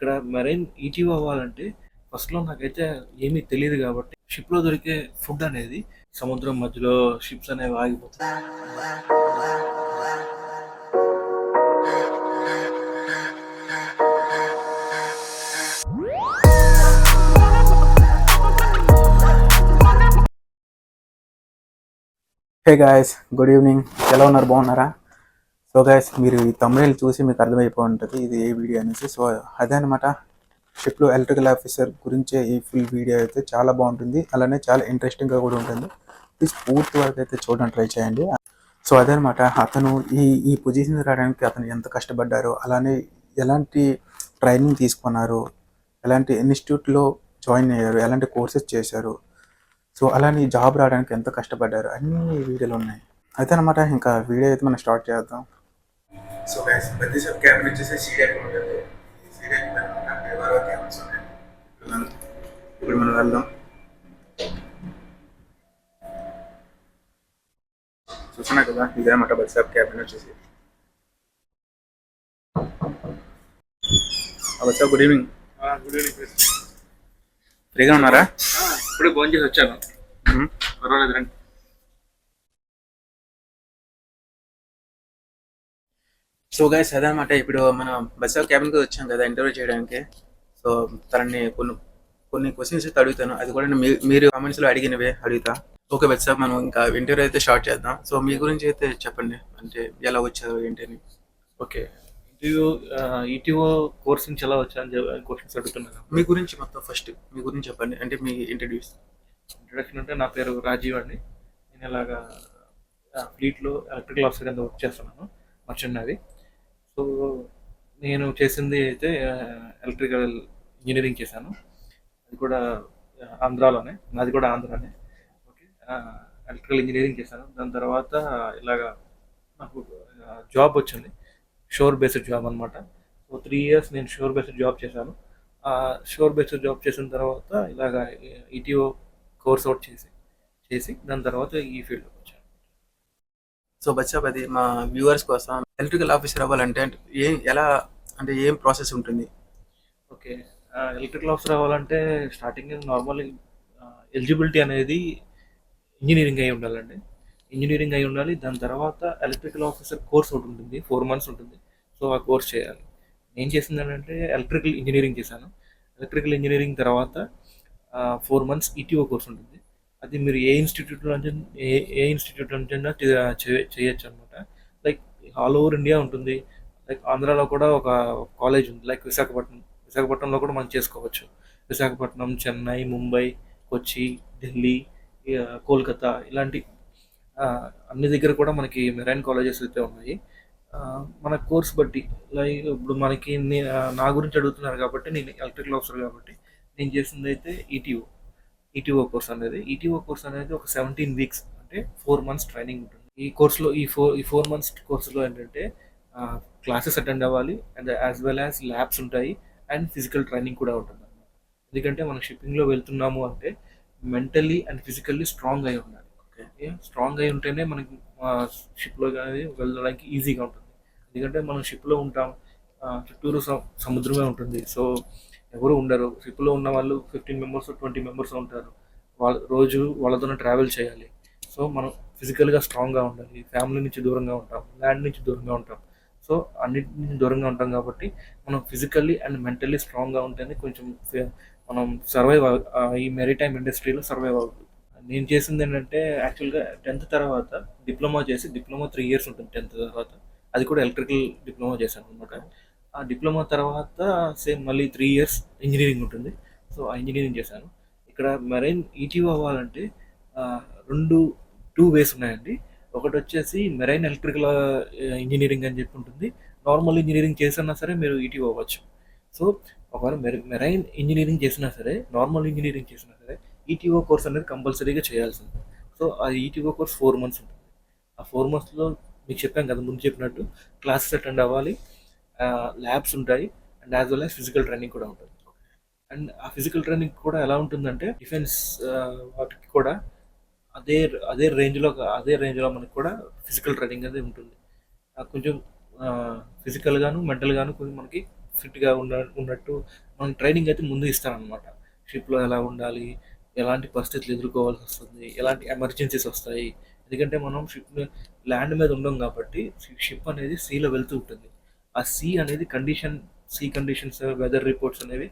ఇక్కడ మెరైన్ ఈటీవ్ అవ్వాలంటే ఫస్ట్లో నాకైతే ఏమీ తెలియదు కాబట్టి షిప్లో దొరికే ఫుడ్ అనేది సముద్రం మధ్యలో షిప్స్ అనేవి ఆగిపోతాయి. హే గాయస్ గుడ్ ఈవినింగ్ ఎలా ఉన్నారు? బాగున్నారా? సో గైస్ మీరు ఈ తమిళ చూసి మీకు అర్థమైపో ఉంటుంది ఇది ఏ వీడియో అనేసి. సో అదే అనమాట షిప్లో ఎలక్ట్రికల్ ఆఫీసర్ గురించే ఈ ఫుల్ వీడియో అయితే చాలా బాగుంటుంది అలానే చాలా ఇంట్రెస్టింగ్గా కూడా ఉంటుంది. ప్లీజ్ పూర్తి వరకు అయితే చూడడానికి ట్రై చేయండి. సో అదే అనమాట అతను ఈ ఈ పొజిషన్ రావడానికి అతను ఎంత కష్టపడ్డారో అలానే ఎలాంటి ట్రైనింగ్ తీసుకున్నారు ఎలాంటి ఇన్స్టిట్యూట్లో జాయిన్ అయ్యారు ఎలాంటి కోర్సెస్ చేశారు సో అలానే జాబ్ రావడానికి ఎంత కష్టపడ్డారు అన్ని వీడియోలు ఉన్నాయి. అయితే అనమాట ఇంకా వీడియో అయితే మనం స్టార్ట్ చేద్దాం. సో గైస్ ప్రతి సబ్ క్యాబిన్ వచ్చేసి సీరియల్ ఉంటుంది సీరియల్ క్యాబిన్స్ ఉన్నాయి ఇప్పుడు మనం వెళ్దాం. చూస్తున్నా కదా ఇదే అన్నమాట బస్ సబ్ క్యాబిన్ వచ్చేసి. బస్ గుడ్ ఈవినింగ్ గుడ్ ఈవినింగ్ ఫ్రీగా ఉన్నారా? ఇప్పుడే ఫోన్ చేసి వచ్చాను. పర్వాలేదు రండి. సో గైస్ అదనమాట ఇప్పుడు మనం బస్ క్యాబిన్కి వచ్చాం కదా ఇంటర్వ్యూ చేయడానికి. సో తనని కొన్ని కొన్ని క్వశ్చన్స్ అయితే అడుగుతాను. అది కూడా మీరు కామెంట్స్లో అడిగినవే అడుగుతా. ఓకే బస్ మనం ఇంకా ఇంటర్వ్యూ అయితే స్టార్ట్ చేద్దాం. సో మీ గురించి అయితే చెప్పండి. అంటే ఎలా వచ్చారు ఏంటి అని. ఓకే ఈటీఓ ఈటీఓ కోర్స్ నుంచి ఎలా వచ్చాను క్వశ్చన్స్ అడుగుతున్నాను మీ గురించి మొత్తం ఫస్ట్ మీ గురించి చెప్పండి. అంటే మీ ఇంట్రడ్యూస్ ఇంట్రడక్షన్ అంటే నా పేరు రాజీవ్ అండి. నేను ఇలాగా ఫ్లీట్లో ఎలక్ట్రికల్ ఆఫీసర్ కింద వర్క్ చేస్తున్నాను. మర్చెంట్ నాది సో నేను చేసింది అయితే ఎలక్ట్రికల్ ఇంజనీరింగ్ చేశాను. అది కూడా ఆంధ్రాలోనే. నాది కూడా ఆంధ్రానే. ఓకే. ఎలక్ట్రికల్ ఇంజనీరింగ్ చేశాను. దాని తర్వాత ఇలాగా నాకు జాబ్ వచ్చింది. షోర్ బేస్డ్ జాబ్ అనమాట సో త్రీ ఇయర్స్ నేను షోర్ బేస్డ్ జాబ్ చేశాను. షోర్ బేస్డ్ జాబ్ చేసిన తర్వాత ఇలాగా ఈటీఓ కోర్స్ అవుట్ చేసి చేసి దాని తర్వాత ఈ ఫీల్డ్ సో బచ్చాబ్ అది మా వ్యూవర్స్ కోసం ఎలక్ట్రికల్ ఆఫీసర్ అవ్వాలంటే ఏం ఎలా అంటే ఏం ప్రాసెస్ ఉంటుంది? ఓకే. ఎలక్ట్రికల్ ఆఫీసర్ అవ్వాలంటే స్టార్టింగ్ నార్మల్ ఎలిజిబిలిటీ అనేది ఇంజనీరింగ్ అయి ఉండాలండి. ఇంజనీరింగ్ అయి ఉండాలి. దాని తర్వాత ఎలక్ట్రికల్ ఆఫీసర్ కోర్స్ ఒకటి ఉంటుంది. ఫోర్ మంత్స్ ఉంటుంది. సో ఆ కోర్స్ చేయాలి. నేను చేసింది ఏంటంటే ఎలక్ట్రికల్ ఇంజనీరింగ్ చేశాను. ఎలక్ట్రికల్ ఇంజనీరింగ్ తర్వాత ఫోర్ మంత్స్ ఈటీఓ కోర్స్ ఉంటుంది. అది మీరు ఏ ఇన్స్టిట్యూట్లో నుంచి ఏ ఏ ఇన్స్టిట్యూట్ నుంచి చేయొచ్చు అనమాట లైక్ ఆల్ ఓవర్ ఇండియా ఉంటుంది. లైక్ ఆంధ్రాలో కూడా ఒక కాలేజ్ ఉంది. లైక్ విశాఖపట్నం విశాఖపట్నంలో కూడా మనం చేసుకోవచ్చు. విశాఖపట్నం చెన్నై ముంబై కొచ్చి ఢిల్లీ కోల్కతా ఇలాంటి అన్ని దగ్గర కూడా మనకి మెరైన్ కాలేజెస్ అయితే ఉన్నాయి. మన కోర్స్ బట్టి లైక్ ఇప్పుడు మనకి నా గురించి అడుగుతున్నారు కాబట్టి నేను ఎలక్ట్రికల్ ఆఫీసర్ కాబట్టి నేను చేసింది అయితే E T O E T O course అనేది. ఈటీఓ కోర్స్ అనేది ఒక సెవెంటీన్ వీక్స్ అంటే ఫోర్ మంత్స్ ట్రైనింగ్ ఉంటుంది. ఈ కోర్సులో ఈ ఫోర్ ఈ ఫోర్ మంత్స్ కోర్సులో ఏంటంటే క్లాసెస్ అటెండ్ అవ్వాలి. And as well as labs ఉంటాయి. అండ్ ఫిజికల్ ట్రైనింగ్ కూడా ఉంటుంది అన్నమాట. ఎందుకంటే మనం షిప్పింగ్లో వెళ్తున్నాము అంటే మెంటల్లీ అండ్ ఫిజికల్లీ స్ట్రాంగ్ అయి ఉండాలి. ఓకే స్ట్రాంగ్ అయి ఉంటేనే మనకి షిప్లో కానీ వెళ్ళడానికి ఈజీగా ఉంటుంది. ఎందుకంటే మనం షిప్లో ఉంటాం. చుట్టూరు సముద్రమే ఉంటుంది. సో ఎవరు ఉండరు. ట్రిప్లో ఉన్న వాళ్ళు ఫిఫ్టీన్ మెంబర్స్ ట్వంటీ మెంబర్స్ ఉంటారు. వాళ్ళ రోజు వాళ్ళతోనే ట్రావెల్ చేయాలి. సో మనం ఫిజికల్గా స్ట్రాంగ్గా ఉండాలి. ఫ్యామిలీ నుంచి దూరంగా ఉంటాం. ల్యాండ్ నుంచి దూరంగా ఉంటాం. సో అన్నిటి నుంచి దూరంగా ఉంటాం కాబట్టి మనం ఫిజికల్లీ అండ్ మెంటల్లీ స్ట్రాంగ్గా ఉంటేనే కొంచెం మనం సర్వైవ్ ఈ మెరీటైమ్ ఇండస్ట్రీలో సర్వైవ్ అవుతుంది నేను చేసింది ఏంటంటే యాక్చువల్గా టెన్త్ తర్వాత డిప్లొమా చేసి డిప్లొమా త్రీ ఇయర్స్ ఉంటుంది టెన్త్ తర్వాత. అది కూడా ఎలక్ట్రికల్ డిప్లొమా చేశాను అనమాట ఆ డిప్లొమా తర్వాత సేమ్ మళ్ళీ త్రీ ఇయర్స్ ఇంజనీరింగ్ ఉంటుంది. సో ఆ ఇంజనీరింగ్ చేశాను. ఇక్కడ మెరైన్ ఈటీఓ అవ్వాలంటే రెండు టూ వేస్ ఉన్నాయండి. ఒకటి వచ్చేసి మెరైన్ ఎలక్ట్రికల్ ఇంజనీరింగ్ అని చెప్పి ఉంటుంది. నార్మల్ ఇంజనీరింగ్ చేసినా సరే మీరు ఈటీఓ అవ్వచ్చు. సో ఒకవేళ మెరైన్ ఇంజనీరింగ్ చేసినా సరే నార్మల్ ఇంజనీరింగ్ చేసినా సరే ఈటీఓ కోర్స్ అనేది కంపల్సరీగా చేయాల్సింది. సో ఆ ఈటీఓ కోర్స్ ఫోర్ మంత్స్ ఉంటుంది. ఆ ఫోర్ మంత్స్లో మీకు చెప్పాను కదా ముందు చెప్పినట్టు క్లాసెస్ అటెండ్ అవ్వాలి. ల్యాబ్స్ ఉంటాయి and as well as physical training కూడా ఉంటుంది. అండ్ ఆ ఫిజికల్ ట్రైనింగ్ కూడా ఎలా ఉంటుందంటే డిఫెన్స్ వాటికి కూడా అదే అదే రేంజ్లో అదే రేంజ్లో మనకి కూడా ఫిజికల్ ట్రైనింగ్ అనేది ఉంటుంది. ఆ కొంచెం ఫిజికల్గాను మెంటల్గాను కొంచెం మనకి ఫిట్గా ఉన్న ఉన్నట్టు మనం ట్రైనింగ్ అయితే ముందు ఇస్తారనమాట షిప్లో ఎలా ఉండాలి ఎలాంటి పరిస్థితులు ఎదుర్కోవాల్సి వస్తుంది ఎలాంటి ఎమర్జెన్సీస్ వస్తాయి. ఎందుకంటే మనం షిప్ ల్యాండ్ మీద ఉండం కాబట్టి షిప్ అనేది సీలో వెళ్తూ ఉంటుంది. ఆ సీ అనేది condition sea conditions weather reports అనేవి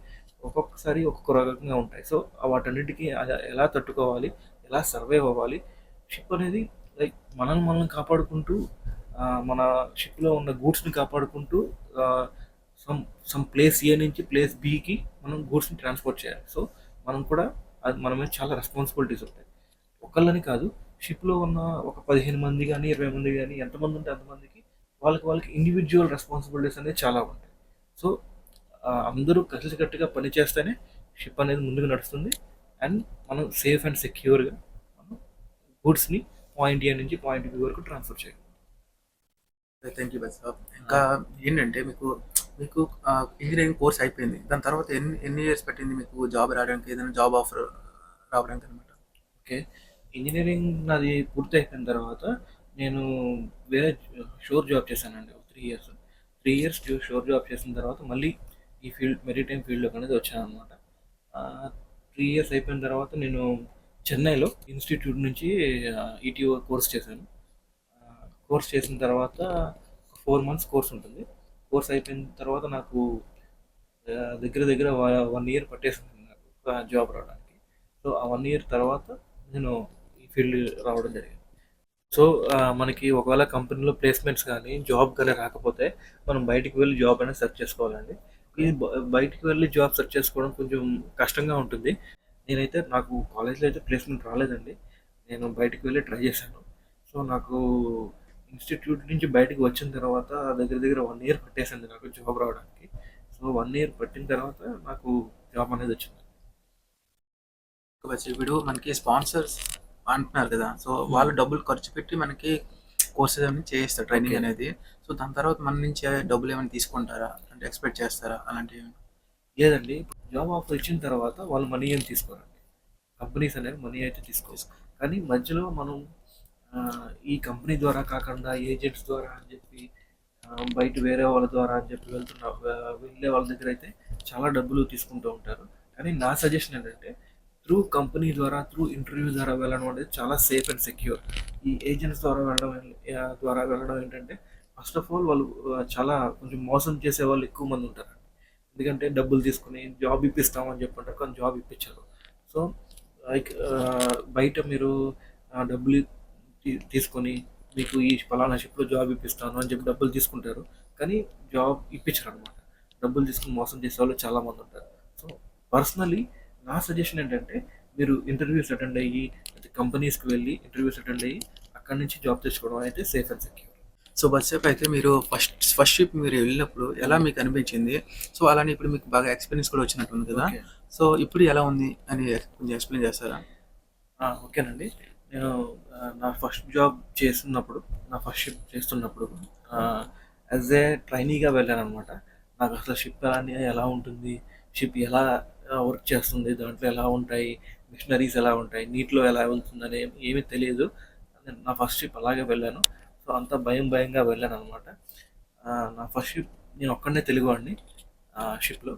ఒక్కొక్కసారి ఒక్కొక్క రకంగా ఉంటాయి. సో వాటన్నిటికీ ఎలా తట్టుకోవాలి ఎలా సర్వైవ్ అవ్వాలి షిప్ అనేది లైక్ మనల్ని మనల్ని కాపాడుకుంటూ మన షిప్లో ఉన్న గూడ్స్ని కాపాడుకుంటూ సమ్ సమ్ ప్లేస్ ఏ నుంచి ప్లేస్ బికి మనం గూడ్స్ని ట్రాన్స్పోర్ట్ చేయాలి. సో మనం కూడా అది మన మీద చాలా రెస్పాన్సిబిలిటీస్ ఉంటాయి. ఒకళ్ళని కాదు షిప్లో ఉన్న ఒక పదిహేను మంది కానీ ఇరవై మంది కానీ ఎంతమంది ఉంటే అంతమందికి వాళ్ళకి వాళ్ళకి ఇండివిజువల్ రెస్పాన్సిబిలిటీస్ అనేది చాలా ఉంటాయి. సో అందరూ కలిసికట్టుగా పని చేస్తేనే షిప్ అనేది ముందుకు నడుస్తుంది. అండ్ మనం సేఫ్ అండ్ సెక్యూర్గా మనం గూడ్స్ని పాయింట్ ఏ నుంచి పాయింట్ బి వరకు ట్రాన్స్ఫర్ చేయాలి థ్యాంక్ యూ బస్ ఇంకా ఏంటంటే మీకు మీకు ఇంజనీరింగ్ కోర్స్ అయిపోయింది. దాని తర్వాత ఎన్ని ఎన్ని ఇయర్స్ పట్టింది మీకు జాబ్ రావడానికి? ఏదైనా జాబ్ ఆఫర్ రావడానికి అనమాట ఓకే ఇంజనీరింగ్ నాది పూర్తి అయిపోయిన తర్వాత నేను వేరే షోర్ జాబ్ చేశానండి three years three years shore job చేసిన తర్వాత మళ్ళీ ఈ ఫీల్డ్ మెరిటైమ్ ఫీల్డ్లోకి అనేది వచ్చాను అనమాట త్రీ ఇయర్స్ అయిపోయిన తర్వాత నేను చెన్నైలో ఇన్స్టిట్యూట్ నుంచి ఈటీఓ కోర్స్ చేశాను. కోర్స్ చేసిన తర్వాత ఫోర్ మంత్స్ కోర్స్ ఉంటుంది. కోర్స్ అయిపోయిన తర్వాత నాకు దగ్గర దగ్గర వన్ ఇయర్ పట్టేసింది నాకు జాబ్ రావడానికి. సో ఆ వన్ ఇయర్ తర్వాత నేను ఈ ఫీల్డ్ రావడం జరిగింది. సో మనకి ఒకవేళ కంపెనీలో ప్లేస్మెంట్స్ కానీ జాబ్ కానీ రాకపోతే మనం బయటికి వెళ్ళి జాబ్ అనేది సెర్చ్ చేసుకోవాలండి. ఇది బయటికి వెళ్ళి జాబ్ సెర్చ్ చేసుకోవడం కొంచెం కష్టంగా ఉంటుంది. నేనైతే నాకు కాలేజ్లో అయితే ప్లేస్మెంట్ రాలేదండి. నేను బయటికి వెళ్ళి ట్రై చేశాను. సో నాకు ఇన్స్టిట్యూట్ నుంచి బయటకు వచ్చిన తర్వాత దగ్గర దగ్గర వన్ ఇయర్ పట్టేసింది నాకు జాబ్ రావడానికి. సో వన్ ఇయర్ పట్టిన తర్వాత నాకు జాబ్ అనేది వచ్చింది. బస్ ఇప్పుడు మనకి స్పాన్సర్స్ అంటున్నారు కదా. సో వాళ్ళు డబ్బులు ఖర్చు పెట్టి మనకి కోర్సెస్ అనేది చేయిస్తారు ట్రైనింగ్. అనేది. సో దాని తర్వాత మన నుంచి డబ్బులు ఏమైనా తీసుకుంటారా? అంటే ఎక్స్పెక్ట్ చేస్తారా? అలాంటివి లేదండి. జాబ్ ఆఫర్ ఇచ్చిన తర్వాత వాళ్ళు మనీ ఏం తీసుకోరండి. కంపెనీస్ అనేవి మనీ అయితే తీసుకోరు. కానీ మధ్యలో మనం ఈ కంపెనీ ద్వారా కాకుండా ఏజెంట్స్ ద్వారా అని చెప్పి బయట వేరే వాళ్ళ ద్వారా అని చెప్పి వెళ్తున్న వెళ్ళే వాళ్ళ దగ్గర అయితే చాలా డబ్బులు తీసుకుంటూ ఉంటారు. కానీ నా సజెషన్ ఏంటంటే త్రూ కంపెనీ ద్వారా త్రూ ఇంటర్వ్యూ ద్వారా వెళ్ళడం అనేది చాలా సేఫ్ అండ్ సెక్యూర్ ఈ ఏజెంట్స్ ద్వారా వెళ్ళడం ద్వారా వెళ్ళడం ఏంటంటే ఫస్ట్ ఆఫ్ ఆల్ వాళ్ళు చాలా కొంచెం మోసం చేసే వాళ్ళు ఎక్కువ మంది ఉంటారు. ఎందుకంటే డబ్బులు తీసుకుని జాబ్ ఇప్పిస్తామని చెప్పంటారు కానీ జాబ్ ఇప్పించారు. సో లైక్ బయట మీరు డబ్బులు తీసుకొని మీకు ఈ ఫలానా షిప్లో జాబ్ ఇప్పిస్తాను అని చెప్పి డబ్బులు తీసుకుంటారు. కానీ జాబ్ ఇప్పించరు అనమాట డబ్బులు తీసుకుని మోసం చేసే వాళ్ళు చాలా మంది ఉంటారు. సో పర్సనలీ నా సజెషన్ ఏంటంటే మీరు ఇంటర్వ్యూస్ అటెండ్ అయ్యి కంపెనీస్కి వెళ్ళి ఇంటర్వ్యూస్ అటెండ్ అయ్యి అక్కడి నుంచి జాబ్ తెచ్చుకోవడం అయితే సేఫ్ అండ్ సెక్యూర్ సో బస్ అయితే మీరు ఫస్ట్ ఫస్ట్ షిప్ మీరు వెళ్ళినప్పుడు ఎలా మీకు అనిపించింది? సో అలానే ఇప్పుడు మీకు బాగా ఎక్స్పీరియన్స్ కూడా వచ్చినట్టుంది కదా? సో ఇప్పుడు ఎలా ఉంది అని కొంచెం ఎక్స్ప్లెయిన్ చేస్తారా? ఓకేనండి. నేను నా ఫస్ట్ జాబ్ చేస్తున్నప్పుడు నా ఫస్ట్ షిప్ చేస్తున్నప్పుడు యాజ్ ఏ ట్రైనీగా వెళ్ళాను అనమాట నాకు అసలు షిప్ ఎలా ఎలా ఉంటుంది? షిప్ ఎలా వర్క్ చేస్తుంది. దాంట్లో ఎలా ఉంటాయి? మిషనరీస్ ఎలా ఉంటాయి? నీటిలో ఎలా వెళ్తుందని ఏమీ తెలియదు నేను నా ఫస్ట్ షిప్ అలాగే వెళ్ళాను. సో అంత భయం భయంగా వెళ్ళాను అనమాట నా ఫస్ట్ షిప్ నేను ఒక్కడనే తెలుగువాడిని షిప్లో.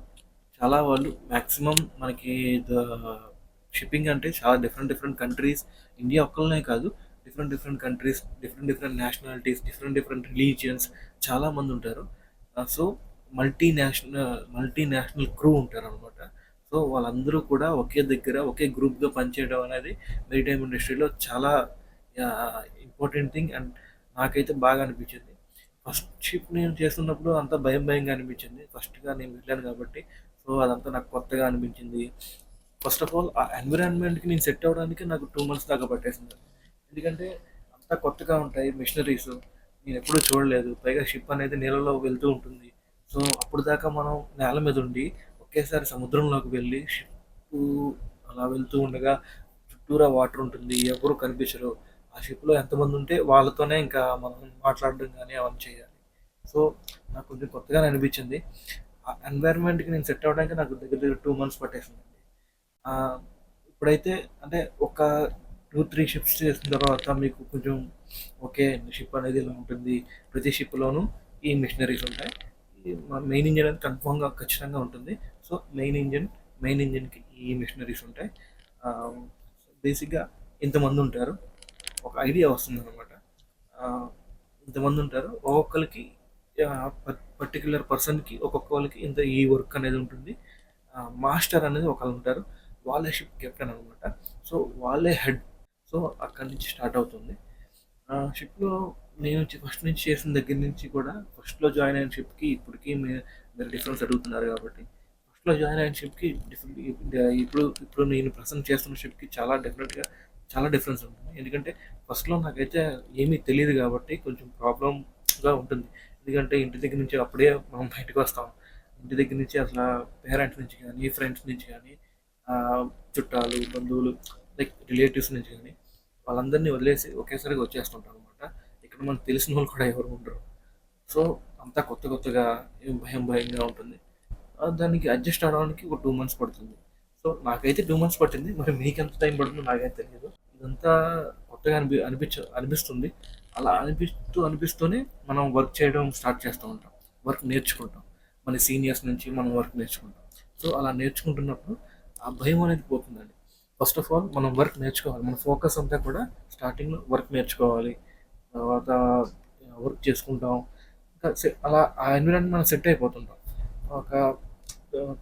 చాలా వాళ్ళు మ్యాక్సిమం మనకి షిప్పింగ్ అంటే చాలా డిఫరెంట్ డిఫరెంట్ కంట్రీస్ ఇండియా ఒక్కళ్ళనే కాదు different different countries different different nationalities different different religions చాలా మంది ఉంటారు. So multi national multi national crew ఉంటారు అనమాట సో వాళ్ళందరూ కూడా ఒకే దగ్గర ఒకే గ్రూప్గా పనిచేయడం అనేది మెరిటైమ్ ఇండస్ట్రీలో చాలా ఇంపార్టెంట్ థింగ్ అండ్ నాకైతే బాగా అనిపించింది. ఫస్ట్ షిప్ నేను చేస్తున్నప్పుడు అంతా భయం భయంగా అనిపించింది. ఫస్ట్గా నేను వెళ్ళాను కాబట్టి సో అదంతా నాకు కొత్తగా అనిపించింది. ఫస్ట్ ఆఫ్ ఆల్ ఆ ఎన్విరాన్మెంట్కి నేను సెట్ అవ్వడానికి నాకు టూ మంత్స్ దాకా పట్టేసింది. ఎందుకంటే అంతా కొత్తగా ఉంటాయి మిషనరీస్. నేను ఎప్పుడూ చూడలేదు. పైగా షిప్ అనేది నీళ్ళలో వెళ్తూ ఉంటుంది. సో అప్పుడు దాకా మనం నేల మీద ఉండి ఒకేసారి సముద్రంలోకి వెళ్ళి షిప్ అలా వెళ్తూ ఉండగా చుట్టూరా వాటర్ ఉంటుంది ఎవరు కనిపించరు. ఆ షిప్లో ఎంతమంది ఉంటే వాళ్ళతోనే ఇంకా మనం మాట్లాడడం కానీ అవన్నీ చేయాలి. సో నాకు కొంచెం కొత్తగానే అనిపించింది. ఆ ఎన్వైర్న్మెంట్కి నేను సెట్ అవ్వడానికి నాకు దగ్గర దగ్గర టూ మంత్స్ పట్టేసిందండి. ఇప్పుడైతే అంటే ఒక టూ త్రీ షిప్స్ చేసిన తర్వాత మీకు కొంచెం ఓకే షిప్ అనేది ఇలా ఉంటుంది ప్రతి షిప్లోనూ ఈ మిషనరీస్ ఉంటాయి. మెయిన్ ఇంజన్ అనేది కన్ఫామ్గా ఖచ్చితంగా ఉంటుంది. సో మెయిన్ ఇంజిన్ మెయిన్ ఇంజిన్కి ఈ మిషనరీస్ ఉంటాయి. Um, బేసిక్గా ఇంతమంది ఉంటారు. ఒక ఐడియా వస్తుంది అనమాట uh, ఇంతమంది ఉంటారు. ఒక్కొక్కరికి uh, పర్టికులర్ పర్సన్కి ఒక్కొక్క వాళ్ళకి ఇంత ఈ వర్క్ అనేది ఉంటుంది. Uh, మాస్టర్ అనేది ఒకళ్ళు ఉంటారు. వాళ్ళే షిప్ కెప్టెన్ అనమాట సో వాళ్ళే హెడ్ సో అక్కడి నుంచి స్టార్ట్ అవుతుంది. షిప్లో నేను ఫస్ట్ నుంచి చేసిన దగ్గర నుంచి కూడా ఫస్ట్లో జాయిన్ అయిన షిప్కి ఇప్పటికీ మీరు డిఫరెన్స్ అడుగుతున్నారు కాబట్టి ఫస్ట్లో జాయిన్ అయిన షిప్కి డిఫరెంట్ ఇప్పుడు ఇప్పుడు నేను ప్రజెంట్ చేస్తున్న షిప్కి చాలా డెఫినెట్గా చాలా డిఫరెన్స్ ఉంటుంది. ఎందుకంటే ఫస్ట్లో నాకైతే ఏమీ తెలియదు కాబట్టి కొంచెం ప్రాబ్లంగా ఉంటుంది. ఎందుకంటే ఇంటి దగ్గర నుంచి అప్పుడే మనం బయటకు వస్తాం. ఇంటి దగ్గర నుంచి అసలు పేరెంట్స్ నుంచి కానీ ఫ్రెండ్స్ నుంచి కానీ చుట్టాలు బంధువులు లైక్ రిలేటివ్స్ నుంచి కానీ వాళ్ళందరినీ వదిలేసి ఒకేసారిగా వచ్చేస్తుంటాం అనమాట ఇక్కడ మనకు తెలిసిన వాళ్ళు కూడా ఎవరు ఉండరు. సో అంతా కొత్త కొత్తగా భయం భయంగా ఉంటుంది. దానికి అడ్జస్ట్ అవడానికి ఒక టూ మంత్స్ పడుతుంది. సో నాకైతే టూ మంత్స్ పట్టింది. మరి మీకు ఎంత టైం పడుతుందో నాకైతే తెలియదు. ఇదంతా కొత్తగా అనిపి అనిపించ అనిపిస్తుంది. అలా అనిపిస్తూ అనిపిస్తూనే మనం వర్క్ చేయడం స్టార్ట్ చేస్తూ ఉంటాం. వర్క్ నేర్చుకుంటాం. మన సీనియర్స్ నుంచి మనం వర్క్ నేర్చుకుంటాం. సో అలా నేర్చుకుంటున్నప్పుడు ఆ భయం అనేది పోతుందండి. ఫస్ట్ ఆఫ్ ఆల్ మనం వర్క్ నేర్చుకోవాలి. మన ఫోకస్ అంతా కూడా స్టార్టింగ్లో వర్క్ నేర్చుకోవాలి. తర్వాత వర్క్ చేసుకుంటాం. ఇంకా అలా ఆ ఎన్విరాన్మెంట్ మనం సెట్ అయిపోతుంటాం. ఒక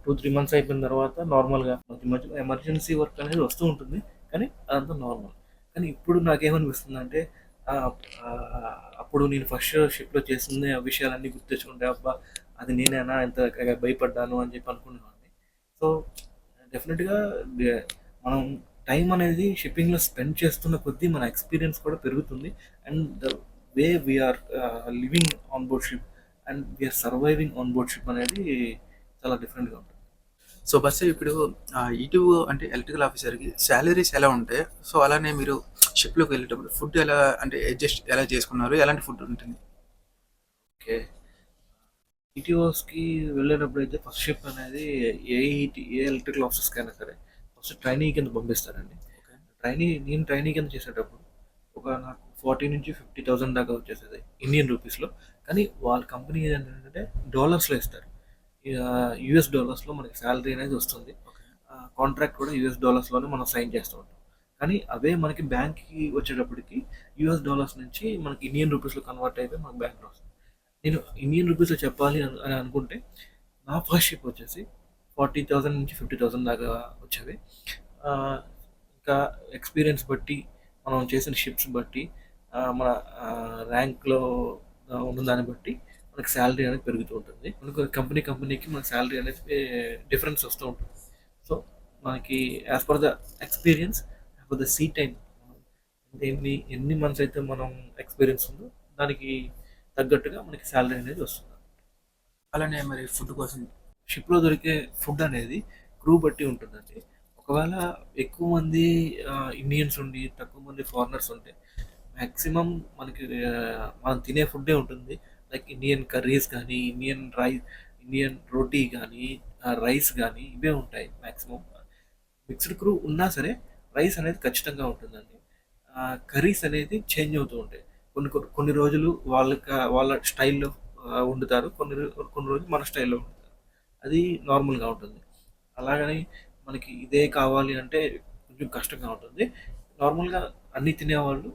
టూ త్రీ మంత్స్ అయిపోయిన తర్వాత నార్మల్గా మధ్య మధ్య ఎమర్జెన్సీ వర్క్ అనేది వస్తూ ఉంటుంది. కానీ అదంతా నార్మల్. కానీ ఇప్పుడు నాకేమనిపిస్తుంది అంటే అప్పుడు నేను ఫస్ట్ షిప్లో చేసిన ఆ విషయాలన్నీ గుర్తించుకుంటే అబ్బా అది నేనేనా ఎంత భయపడ్డాను అని చెప్పి అనుకునేవాడిని. సో డెఫినెట్గా మనం టైం అనేది షిప్పింగ్లో స్పెండ్ చేస్తున్న కొద్దీ మన ఎక్స్పీరియన్స్ కూడా పెరుగుతుంది. And the way we are living on board ship and we are surviving on board ship అనేది చాలా డిఫరెంట్గా ఉంటుంది. సో బస్ ఇప్పుడు ఇటు అంటే ఎలక్ట్రికల్ ఆఫీసర్కి శాలరీస్ ఎలా ఉంటాయి సో అలానే మీరు షిప్లోకి వెళ్ళేటప్పుడు ఫుడ్ ఎలా అంటే అడ్జస్ట్ ఎలా చేసుకున్నారు? ఎలాంటి ఫుడ్ ఉంటుంది? ఓకే. ఈటీఓస్కి వెళ్ళేటప్పుడు అయితే ఫస్ట్ షిప్ అనేది ఏ ఏ ఎలక్ట్రికల్ ఆఫీసర్స్కి అయినా సరే ఫస్ట్ ట్రైనింగ్ కింద పంపిస్తారండి. ట్రైనింగ్ నేను ట్రైనింగ్ కింద చేసేటప్పుడు ఒక నాకు ఫార్టీ నుంచి ఫిఫ్టీ థౌసండ్ దాకా వచ్చేసేది ఇండియన్ రూపీస్లో కానీ వాళ్ళ కంపెనీ ఏంటంటే డాలర్స్లో ఇస్తారు. యుఎస్ డాలర్స్లో మనకి శాలరీ అనేది వస్తుంది. కాంట్రాక్ట్ కూడా యుఎస్ డాలర్స్లోనే మనం సైన్ చేస్తూ ఉంటాం. కానీ అవే మనకి బ్యాంక్కి వచ్చేటప్పటికి యుఎస్ డాలర్స్ నుంచి మనకి ఇండియన్ రూపీస్లో కన్వర్ట్ అయిపోయి మనకి బ్యాంక్లో వస్తుంది. నేను ఇండియన్ రూపీస్లో చెప్పాలి అని అని అనుకుంటే నా ఫస్ట్ షిప్ వచ్చేసి ఫార్టీ థౌజండ్ నుంచి ఫిఫ్టీ థౌజండ్ దాకా వచ్చేవి ఇంకా ఎక్స్పీరియన్స్ బట్టి మనం చేసిన షిప్స్ బట్టి మన ర్యాంక్లో ఉన్న దాన్ని బట్టి మనకి శాలరీ అనేది పెరుగుతూ ఉంటుంది. మనకు కంపెనీ కంపెనీకి మన శాలరీ అనేది డిఫరెన్స్ వస్తూ ఉంటుంది. సో మనకి as per the experience as per the sea time ఎన్ని ఎన్ని మంత్స్ అయితే మనం ఎక్స్పీరియన్స్ ఉందో దానికి తగ్గట్టుగా మనకి శాలరీ అనేది వస్తుంది. అలానే మరి ఫుడ్ కోసం. షిప్లో దొరికే ఫుడ్ అనేది క్రూ బట్టి ఉంటుందండి. ఒకవేళ ఎక్కువ మంది ఇండియన్స్ ఉండి తక్కువ మంది ఫారినర్స్ ఉంటే మ్యాక్సిమం మనకి మనం తినే ఫుడ్డే ఉంటుంది. లైక్ ఇండియన్ కర్రీస్ కానీ ఇండియన్ రైస్ ఇండియన్ రోటీ కానీ రైస్ కానీ ఇవే ఉంటాయి మ్యాక్సిమం మిక్స్డ్ క్రూ ఉన్నా సరే రైస్ అనేది ఖచ్చితంగా ఉంటుందండి. కర్రీస్ అనేది చేంజ్ అవుతూ ఉంటాయి. కొన్ని కొన్ని- కొన్ని రోజులు వాళ్ళకి వాళ్ళ స్టైల్లో వండుతారు. కొన్ని కొన్ని రోజులు మన స్టైల్లో వండుతారు. అది నార్మల్గా ఉంటుంది. అలాగని మనకి ఇదే కావాలి అంటే కొంచెం కష్టంగా ఉంటుంది. నార్మల్గా అన్ని తినేవాళ్ళు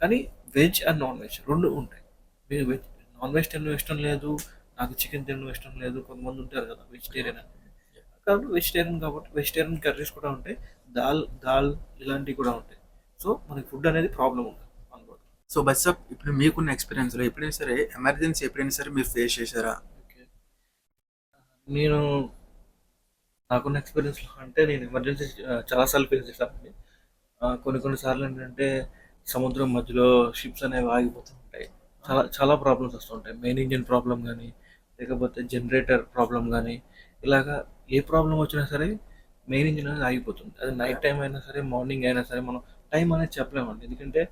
కానీ వెజ్ అండ్ నాన్ వెజ్ రెండు ఉంటాయి. మీరు వెజ్ నాన్ వెజ్ తినడం ఇష్టం లేదు నాకు చికెన్ తినడం ఇష్టం లేదు కొంతమంది ఉంటారు కదా వెజిటేరియన్ అని. కాబట్టి వెజిటేరియన్ కాబట్టి వెజిటేరియన్ కర్రీస్ కూడా ఉంటాయి దాల్ దాల్ ఇలాంటివి కూడా ఉంటాయి. సో మనకి ఫుడ్ అనేది ప్రాబ్లం ఉంటుంది అనుకోండి సో బస్ ఇప్పుడు మీకున్న ఎక్స్పీరియన్స్లో ఎప్పుడైనా సరే ఎమర్జెన్సీ ఎప్పుడైనా సరే మీరు ఫేస్ చేశారా? ఓకే. నేను నాకున్న ఎక్స్పీరియన్స్లో అంటే నేను ఎమర్జెన్సీ చాలాసార్లు ఫేస్ చేశానండి. కొన్ని కొన్ని సార్లు ఏంటంటే సముద్రం మధ్యలో షిప్స్ అనేవి ఆగిపోతూ ఉంటాయి చాలా చాలా ప్రాబ్లమ్స్ వస్తుంటాయి. మెయిన్ ఇంజిన్ ప్రాబ్లం కానీ లేకపోతే జనరేటర్ ప్రాబ్లం కానీ ఇలాగా ఏ ప్రాబ్లం వచ్చినా సరే మెయిన్ ఇంజిన్ అనేది ఆగిపోతుంది. అది నైట్ టైం అయినా సరే మార్నింగ్ అయినా సరే మనం టైం అనేది చెప్పలేమండి. ఎందుకంటే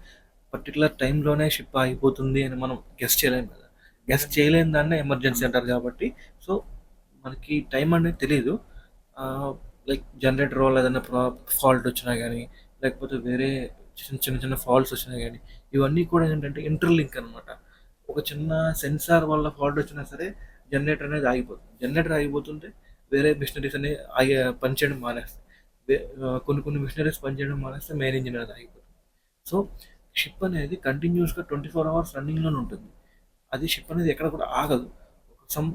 పర్టికులర్ టైంలోనే షిప్ ఆగిపోతుంది అని మనం గెస్ట్ చేయలేము కదా. గెస్ట్ చేయలేని దాన్నే ఎమర్జెన్సీ అంటారు కాబట్టి సో మనకి టైం అనేది తెలియదు లైక్ జనరేటర్ వల్ల ఏదైనా ఫాల్ట్ వచ్చినా కానీ లేకపోతే వేరే చిన్న చిన్న చిన్న ఫాల్ట్స్ వచ్చినా కానీ ఇవన్నీ కూడా ఏంటంటే ఇంటర్లింక్ అనమాట ఒక చిన్న సెన్సార్ వల్ల ఫాల్ట్ వచ్చినా సరే జనరేటర్ అనేది ఆగిపోతుంది. జనరేటర్ ఆగిపోతుంటే వేరే మిషనరీస్ అనేవి ఆగి పనిచేయడం మానేస్తాయి. కొన్ని కొన్ని మిషనరీస్ పనిచేయడం మానేస్తే మెయిన్ ఇంజిన్ అనేది ఆగిపోతుంది. సో షిప్ అనేది కంటిన్యూస్గా ట్వంటీ ఫోర్ అవర్స్ రన్నింగ్లోనే ఉంటుంది. అది షిప్ అనేది ఎక్కడ కూడా ఆగదు. సమ్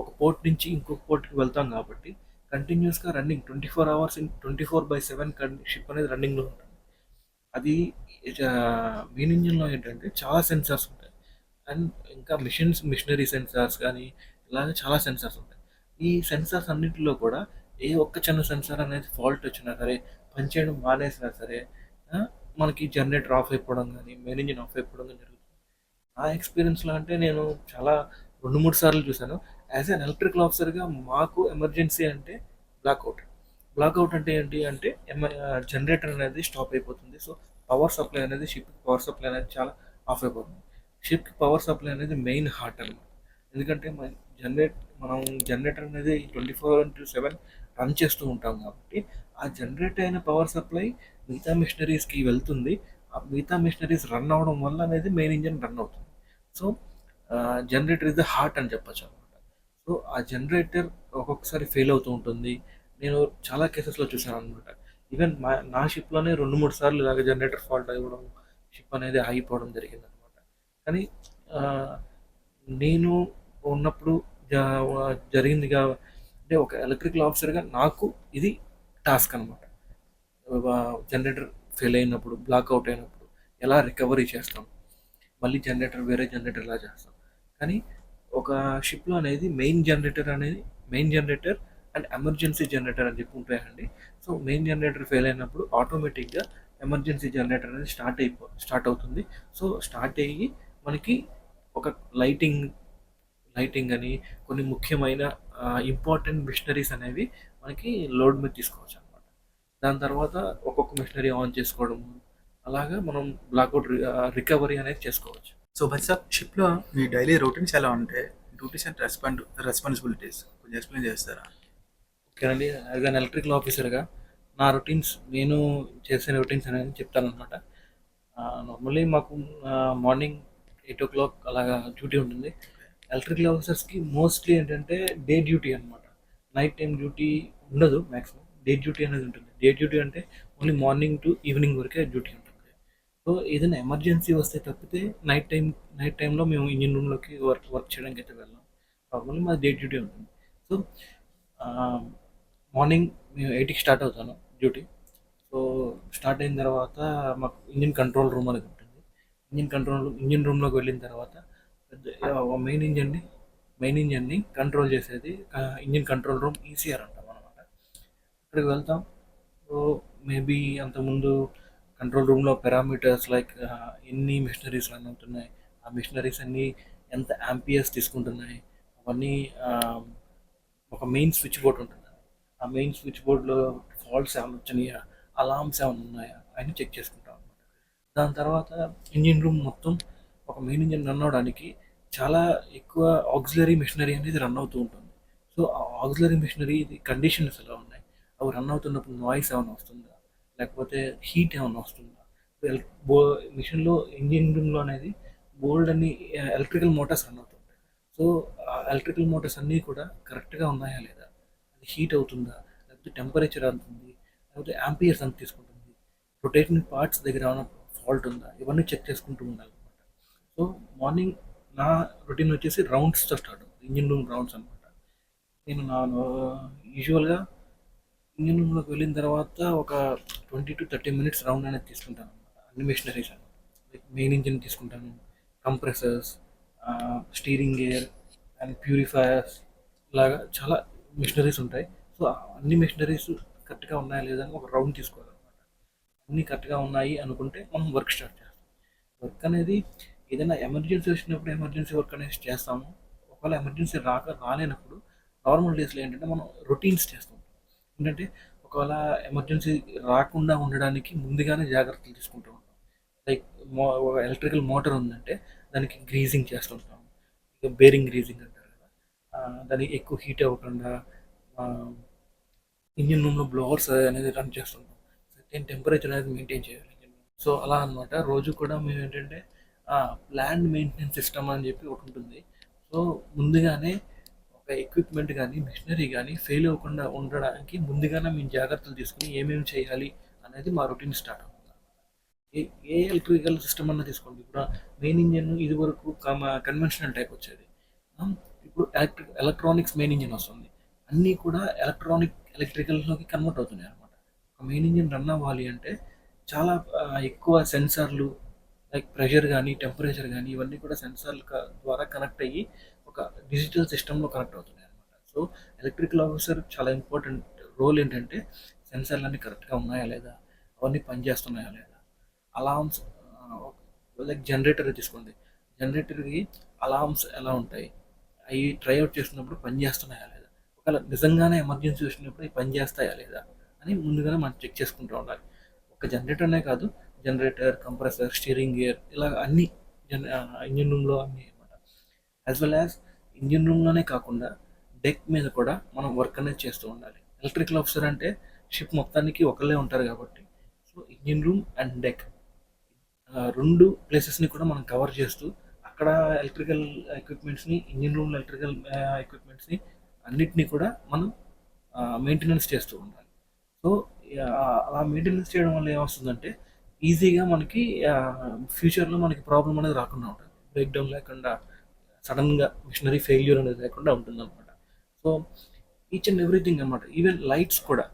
ఒక పోర్ట్ నుంచి ఇంకొక పోర్ట్కి వెళ్తాం కాబట్టి కంటిన్యూస్గా running twenty four hours twenty four by seven ship అనేది రన్నింగ్లో ఉంటుంది. అది మెయిన్ ఇంజిన్లో ఏంటంటే చాలా సెన్సార్స్ ఉంటాయి. అండ్ ఇంకా మిషన్స్ మిషనరీ సెన్సార్స్ కానీ ఇలాగే చాలా సెన్సార్స్ ఉంటాయి. ఈ సెన్సార్స్ అన్నింటిలో కూడా ఏ ఒక్క చిన్న సెన్సార్ అనేది ఫాల్ట్ వచ్చినా సరే పనిచేయడం మానేసినా సరే మనకి జనరేటర్ ఆఫ్ అయిపోవడం కానీ మెయిన్ ఇంజిన్ ఆఫ్ అయిపోవడం కానీ జరుగుతుంది. నా ఎక్స్పీరియన్స్లో అంటే నేను చాలా రెండు మూడు సార్లు చూశాను. యాజ్ అన్ ఎలక్ట్రికల్ ఆఫీసర్గా మాకు ఎమర్జెన్సీ అంటే బ్లాక్అవుట్ బ్లాక్అవుట్ అంటే ఏంటి అంటే జనరేటర్ అనేది స్టాప్ అయిపోతుంది. సో పవర్ సప్లై అనేది షిప్కి పవర్ సప్లై అనేది చాలా ఆఫ్ అయిపోతుంది. షిప్కి పవర్ సప్లై అనేది మెయిన్ హార్ట్ అనమాట ఎందుకంటే మన జనరేట్ మనం జనరేటర్ అనేది twenty four into seven run చేస్తూ ఉంటాం కాబట్టి ఆ జనరేట్ అయిన పవర్ సప్లై మిగతా మిషనరీస్కి వెళ్తుంది. ఆ మిగతా మిషనరీస్ రన్ అవడం వల్ల అనేది మెయిన్ ఇంజన్ రన్ అవుతుంది. So generator is the heart అని చెప్పచ్చు అనమాట సో ఆ జనరేటర్ ఒక్కొక్కసారి ఫెయిల్ అవుతూ ఉంటుంది. నేను చాలా కేసెస్లో చూసాను అనమాట ఈవెన్ మా నా షిప్లోనే రెండు మూడు సార్లు ఇలాగ జనరేటర్ ఫాల్ట్ అవ్వడం షిప్ అనేది ఆగిపోవడం జరిగింది అనమాట కానీ నేను ఉన్నప్పుడు జరిగిందిగా జరిగింది అంటే ఒక ఎలక్ట్రికల్ ఆఫీసర్గా నాకు ఇది టాస్క్ అనమాట జనరేటర్ ఫెయిల్ అయినప్పుడు బ్లాక్అవుట్ అయినప్పుడు ఎలా రికవరీ చేస్తాం? మళ్ళీ జనరేటర్ వేరే జనరేటర్ ఎలా చేస్తాం. కానీ ఒక షిప్లో అనేది మెయిన్ జనరేటర్ అనేది main generator and emergency generator అని చెప్పి ఉంటాయండి. సో మెయిన్ జనరేటర్ ఫెయిల్ అయినప్పుడు ఆటోమేటిక్గా ఎమర్జెన్సీ జనరేటర్ అనేది స్టార్ట్ అయిపో స్టార్ట్ అవుతుంది. సో స్టార్ట్ అయ్యి మనకి ఒక లైటింగ్ లైటింగ్ అని కొన్ని ముఖ్యమైన ఇంపార్టెంట్ మిషనరీస్ అనేవి మనకి లోడ్ మీద తీసుకోవచ్చు అనమాట దాని తర్వాత ఒక్కొక్క మిషనరీ ఆన్ చేసుకోవడం అలాగా మనం బ్లాక్అవుట్ రికవరీ అనేది చేసుకోవచ్చు. సో బస్సాప్ షిప్లో మీ డైలీ రొటీన్స్ ఎలా ఉంటాయి డ్యూటీస్ అండ్ రెస్పాండ్ రెస్పాన్సిబిలిటీస్ కొంచెం ఎక్స్ప్లెయిన్ చేస్తారా? ఓకేనండి యాజ్ అన్ ఎలక్ట్రికల్ ఆఫీసర్గా నా రొటీన్స్ నేను చేసిన రొటీన్స్ అనేది చెప్తాను అనమాట నార్మల్లీ మాకు మార్నింగ్ ఎయిట్ ఓ క్లాక్ అలాగా డ్యూటీ ఉంటుంది. ఎలక్ట్రికల్ ఆఫీసర్స్కి మోస్ట్లీ ఏంటంటే డే డ్యూటీ అనమాట నైట్ టైం డ్యూటీ ఉండదు మ్యాక్సిమం డే డ్యూటీ అనేది ఉంటుంది. డే డ్యూటీ అంటే ఓన్లీ మార్నింగ్ టు ఈవినింగ్ వరకే డ్యూటీ ఉంటుంది. సో ఏదైనా ఎమర్జెన్సీ వస్తే తప్పితే నైట్ టైం నైట్ టైంలో మేము ఇంజిన్ రూమ్లోకి వర్క్ వర్క్ చేయడానికి అయితే వెళ్ళాం. నార్మల్లీ మాది డే డ్యూటీ ఉంటుంది. సో మార్నింగ్ మేము ఎయిట్కి స్టార్ట్ అవుతాను డ్యూటీ. సో స్టార్ట్ అయిన తర్వాత మాకు ఇంజిన్ కంట్రోల్ రూమ్ అనేది ఉంటుంది. ఇంజిన్ కంట్రోల్ ఇంజిన్ రూమ్లోకి వెళ్ళిన తర్వాత పెద్ద మెయిన్ ఇంజిన్ని మెయిన్ ఇంజిన్ని కంట్రోల్ చేసేది ఇంజిన్ కంట్రోల్ రూమ్ ఈసీఆర్ అంటాం అనమాట అక్కడికి వెళ్తాం. సో మేబీ అంతకుముందు కంట్రోల్ రూమ్లో పారామీటర్స్ లైక్ ఎన్ని మిషనరీస్ రన్ అవుతున్నాయి ఆ మిషనరీస్ అన్నీ ఎంత యాంపియర్స్ తీసుకుంటున్నాయి అవన్నీ ఒక మెయిన్ స్విచ్ బోర్డ్ ఉంటుంది. ఆ మెయిన్ స్విచ్ బోర్డ్లో ఫాల్ట్స్ ఏమైనా వచ్చినాయా? అలార్మ్స్ ఏమైనా ఉన్నాయా? అని చెక్ చేసుకుంటాం అనమాట దాని తర్వాత ఇంజిన్ రూమ్ మొత్తం ఒక మెయిన్ ఇంజిన్ రన్ అవడానికి చాలా ఎక్కువ ఆక్సిలరీ మిషనరీ అనేది రన్ అవుతూ ఉంటుంది. సో ఆ ఆక్సిలరీ మిషనరీ ఇది కండిషన్స్ ఎలా ఉన్నాయి? అవి రన్ అవుతున్నప్పుడు నాయిస్ ఏమైనా వస్తుందా? లేకపోతే హీట్ ఏమైనా వస్తుందా? బో మిషన్లో ఇంజిన్ రూమ్లో అనేది బోల్డ్ అన్ని ఎలక్ట్రికల్ మోటార్స్ రన్ అవుతుంది సో ఆ ఎలక్ట్రికల్ మోటార్స్ అన్నీ కూడా కరెక్ట్గా ఉన్నాయా లేదా? హీట్ అవుతుందా? లేకపోతే టెంపరేచర్ అంతుంది లేకపోతే యాంపియర్స్ అంత తీసుకుంటుంది? రొటేటింగ్ పార్ట్స్ దగ్గర ఏమైనా ఫాల్ట్ ఉందా? ఇవన్నీ చెక్ చేసుకుంటూ ఉండాలి అనమాట సో మార్నింగ్ నా రొటీన్ వచ్చేసి రౌండ్స్తో స్టార్ట్ అవుతుంది. ఇంజిన్ రూమ్ రౌండ్స్ అనమాట నేను నా యూజువల్గా ఇంజిన్ రూమ్లోకి వెళ్ళిన తర్వాత ఒక twenty to thirty minutes round అనేది తీసుకుంటాను అనమాట అన్ని మిషనరీస్ అనమాట లైక్ మెయిన్ ఇంజిన్ తీసుకుంటాను. Compressors steering gear and purifiers. ఇలాగా చాలా మిషనరీస్ ఉంటాయి. సో అన్ని మిషనరీస్ కరెక్ట్గా ఉన్నాయా లేదా అని ఒక రౌండ్ తీసుకోవాలన్నమాట అన్నీ కరెక్ట్గా ఉన్నాయి అనుకుంటే మనం వర్క్ స్టార్ట్ చేస్తాం. వర్క్ అనేది ఏదైనా ఎమర్జెన్సీ వచ్చినప్పుడు ఎమర్జెన్సీ వర్క్ అనేది చేస్తాము. ఒకవేళ ఎమర్జెన్సీ రాక రాలేనప్పుడు నార్మల్ డేస్లో ఏంటంటే మనం రొటీన్స్ చేస్తాం ఏంటంటే ఒకవేళ ఎమర్జెన్సీ రాకుండా ఉండడానికి ముందుగానే జాగ్రత్తలు తీసుకుంటూ ఉంటాం. లైక్ మో ఒక ఎలక్ట్రికల్ మోటార్ ఉందంటే దానికి గ్రీజింగ్ చేస్తుంటాం ఇక బేరింగ్ గ్రీజింగ్ అంటారు. దానికి ఎక్కువ హీట్ అవ్వకుండా ఇంజిన్ రూమ్లో బ్లోవర్స్ అనేది రన్ చేస్తుంటాం. సర్టెన్ టెంపరేచర్ అనేది మెయింటైన్ చేయాలి. సో అలా అనమాట రోజు కూడా మేము ఏంటంటే ప్లాన్ మెయింటెనెన్స్ సిస్టమ్ అని చెప్పి ఒకటి ఉంటుంది. సో ముందుగానే ఒక ఎక్విప్మెంట్ కానీ మిషనరీ కానీ ఫెయిల్ అవ్వకుండా ఉండడానికి ముందుగానే మేము జాగ్రత్తలు తీసుకుని ఏమేమి చేయాలి అనేది మా రొటీన్ స్టార్ట్ అవుతుంది. ఏ ఏ ఎలక్ట్రికల్ సిస్టమ్ అన్నా తీసుకోండి. ఇప్పుడు మెయిన్ ఇంజిన్ ఇది వరకు కన్వెన్షనల్ టైప్ వచ్చేది. ఎలక్ట్రిక్ ఎలక్ట్రానిక్స్ మెయిన్ ఇంజిన్ వస్తుంది. అన్నీ కూడా ఎలక్ట్రానిక్ ఎలక్ట్రికల్లోకి కన్వర్ట్ అవుతున్నాయి అనమాట ఒక మెయిన్ ఇంజిన్ రన్ అవ్వాలి అంటే చాలా ఎక్కువ సెన్సార్లు లైక్ ప్రెషర్ కానీ టెంపరేచర్ కానీ ఇవన్నీ కూడా సెన్సార్ల ద్వారా కనెక్ట్ అయ్యి ఒక డిజిటల్ సిస్టంలో కనెక్ట్ అవుతున్నాయి అనమాట సో ఎలక్ట్రికల్ ఆఫీసర్ చాలా ఇంపార్టెంట్ రోల్ ఏంటంటే సెన్సార్లన్నీ కరెక్ట్గా ఉన్నాయా లేదా? అవన్నీ పనిచేస్తున్నాయా లేదా? అలామ్స్ లైక్ జనరేటర్ తీసుకోండి. జనరేటర్కి అలామ్స్ ఎలా ఉంటాయి? అవి ట్రై అవుట్ చేసినప్పుడు పని చేస్తున్నాయా లేదా? ఒకవేళ నిజంగానే ఎమర్జెన్సీ వచ్చినప్పుడు అవి పని చేస్తాయా లేదా అని ముందుగానే మనం చెక్ చేసుకుంటూ ఉండాలి. ఒక జనరేటర్నే కాదు జనరేటర్ కంప్రెసర్ స్టీరింగ్ గేర్ ఇలా అన్ని జన ఇంజిన్ రూమ్లో అన్ని అనమాట యాజ్ వెల్ యాజ్ ఇంజిన్ రూమ్లోనే కాకుండా డెక్ మీద కూడా మనం వర్క్ అనేది చేస్తూ ఉండాలి. ఎలక్ట్రికల్ ఆఫీసర్ అంటే షిప్ మొత్తానికి ఒకళ్ళే ఉంటారు కాబట్టి so engine room and deck రెండు ప్లేసెస్ని కూడా మనం కవర్ చేస్తూ అక్కడ ఎలక్ట్రికల్ ఎక్విప్మెంట్స్ని ఇంజిన్ రూమ్ ఎలక్ట్రికల్ ఎక్విప్మెంట్స్ని అన్నిటినీ కూడా మనం మెయింటెనెన్స్ చేస్తూ ఉండాలి. సో అలా మెయింటెనెన్స్ చేయడం వల్ల ఏమొస్తుందంటే ఈజీగా మనకి ఫ్యూచర్లో మనకి ప్రాబ్లం అనేది రాకుండా ఉంటుంది. బ్రేక్ డౌన్ లేకుండా సడన్గా మిషనరీ ఫెయిల్యూర్ అనేది లేకుండా ఉంటుంది అనమాట సో ఈచ్ అండ్ ఎవ్రీథింగ్ అనమాట ఈవెన్ లైట్స్ కూడా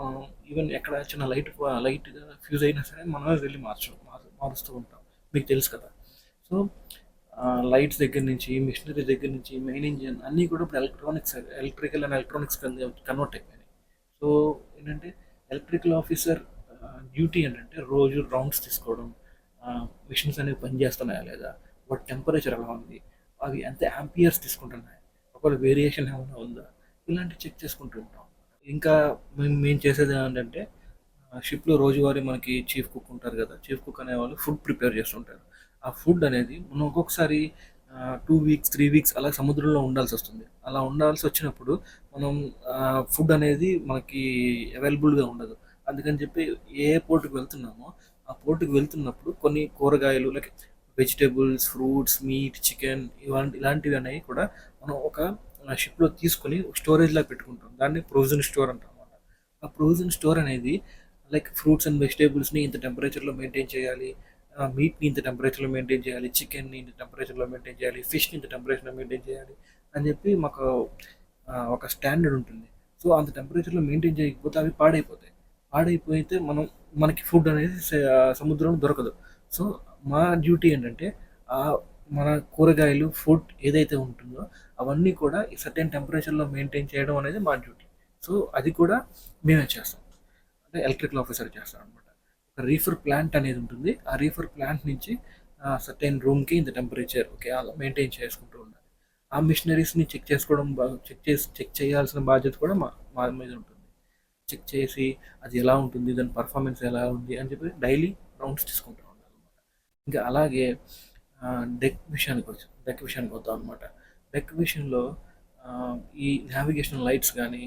మనం ఈవెన్ ఎక్కడ చిన్న లైట్ లైట్గా ఫ్యూజ్ అయినా సరే మనమే వెళ్ళి మార్చు మారు- మారుస్తూ ఉంటాం. మీకు తెలుసు కదా. సో లైట్స్ దగ్గర నుంచి మిషనరీ దగ్గర నుంచి మెయిన్ ఇంజిన్ అన్నీ కూడా ఇప్పుడు electronics electrical and electronics convert అయిపోయినాయి. సో ఏంటంటే ఎలక్ట్రికల్ ఆఫీసర్ డ్యూటీ ఏంటంటే రోజు రౌండ్స్ తీసుకోవడం మిషన్స్ అనేవి పనిచేస్తున్నాయా లేదా వాటి టెంపరేచర్ ఎలా ఉంది అవి ఎంత యాంపియర్స్ తీసుకుంటున్నాయి ఒకవేళ వేరియేషన్ ఏమైనా ఉందా ఇలాంటివి చెక్ చేసుకుంటూ ఉంటాం. ఇంకా మేము మేము చేసేది ఏంటంటే షిప్లో రోజువారీ మనకి చీఫ్ కుక్ ఉంటారు కదా చీఫ్ కుక్ అనే వాళ్ళు ఫుడ్ ప్రిపేర్ చేస్తుంటారు. ఆ ఫుడ్ అనేది మనం ఒక్కొక్కసారి టూ వీక్స్ త్రీ వీక్స్ అలా సముద్రంలో ఉండాల్సి వస్తుంది. అలా ఉండాల్సి వచ్చినప్పుడు మనం ఫుడ్ అనేది మనకి అవైలబుల్గా ఉండదు. అందుకని చెప్పి ఏ పోర్టుకి వెళ్తున్నామో ఆ పోర్టుకి వెళ్తున్నప్పుడు కొన్ని కూరగాయలు like vegetables fruits meat chicken ఇలాంటి ఇలాంటివి అనేవి కూడా మనం ఒక షిప్లో తీసుకొని స్టోరేజ్లా పెట్టుకుంటాం. దాన్ని ప్రొవిజన్ స్టోర్ అంటాం అనమాట ఆ ప్రొవిజన్ స్టోర్ అనేది లైక్ ఫ్రూట్స్ అండ్ వెజిటేబుల్స్ని ఇంత టెంపరేచర్లో మెయింటైన్ చేయాలి మీట్ని ఇంత టెంపరేచర్లో మెయింటైన్ చేయాలి చికెన్ని ఇంత టెంపరేచర్లో మెయింటైన్ చేయాలి ఫిష్ని ఇంత టెంపరేచర్లో మెయింటైన్ చేయాలి అని చెప్పి మాకు ఒక స్టాండర్డ్ ఉంటుంది. సో అంత టెంపరేచర్లో మెయింటైన్ చేయకపోతే అవి పాడైపోతాయి. పాడైపోతే మనం మనకి ఫుడ్ అనేది సముద్రంలో దొరకదు. సో మా డ్యూటీ ఏంటంటే ఆ మన కూరగాయలు ఫుడ్ ఏదైతే ఉంటుందో అవన్నీ కూడా సర్టెన్ టెంపరేచర్లో మెయింటైన్ చేయడం అనేది మా డ్యూటీ సో అది కూడా మేమే చేస్తాం. అంటే ఎలక్ట్రికల్ ఆఫీసర్ చేస్తాం అనమాట రీఫర్ ప్లాంట్ అనేది ఉంటుంది. ఆ రీఫర్ ప్లాంట్ నుంచి సర్టెన్ రూమ్కి ఇంత టెంపరేచర్ ఓకే అలా మెయింటైన్ చేసుకుంటూ ఉండాలి. ఆ మిషనరీస్ని చెక్ చేసుకోవడం చెక్ చేసి చెక్ చేయాల్సిన బాధ్యత కూడా మా మా మీద ఉంటుంది. చెక్ చేసి అది ఎలా ఉంటుంది దాని పర్ఫార్మెన్స్ ఎలా ఉంది అని చెప్పి డైలీ రౌండ్స్ తీసుకుంటూ ఉండాలి అనమాట ఇంకా అలాగే డెక్ విషయానికి వచ్చి డెక్ విషయానికి వద్దాం అనమాట డెక్ విషయంలో ఈ నావిగేషన్ లైట్స్ కానీ